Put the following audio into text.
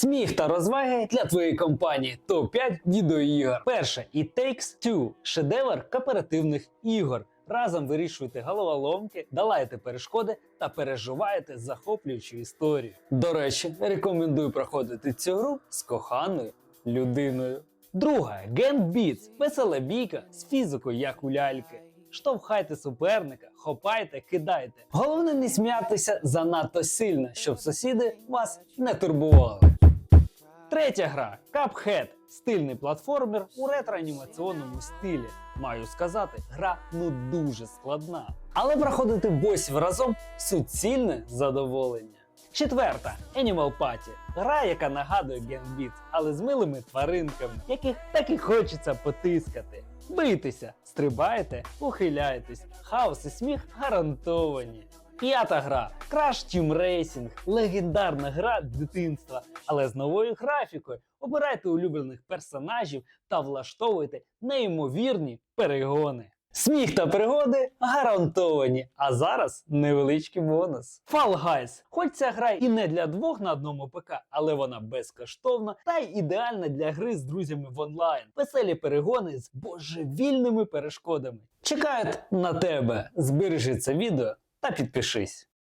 Сміх та розваги для твоєї компанії. Топ-5 відеоігор. Перше It Takes Two – шедевр кооперативних ігор. Разом вирішуєте головоломки, долаєте перешкоди та переживаєте захоплюючу історію. До речі, рекомендую проходити цю гру з коханою людиною. Друга Beats – весела бійка з фізикою, як у ляльки. Штовхайте суперника, хопайте, кидайте. Головне не сміятися занадто сильно, щоб сусіди вас не турбували. Третя гра Cuphead. Стильний платформер у ретроанімаційному стилі. Маю сказати, гра ну дуже складна. Але проходити босів разом суцільне задоволення. Четверта Animal Party. Гра, яка нагадує Gambit, але з милими тваринками, яких так і хочеться потискати. Бийтеся, стрибайте, ухиляйтесь, хаос і сміх гарантовані. П'ята гра Crash Team Racing. Легендарна гра дитинства, але з новою графікою. Обирайте улюблених персонажів та влаштовуйте неймовірні перегони. Сміх та пригоди гарантовані. А зараз невеличкий бонус. Fall Guys. Хоч ця гра і не для двох на одному ПК, але вона безкоштовна та й ідеальна для гри з друзями в онлайн. Веселі перегони з божевільними перешкодами. Чекають на тебе. Збережи це відео та підпишись.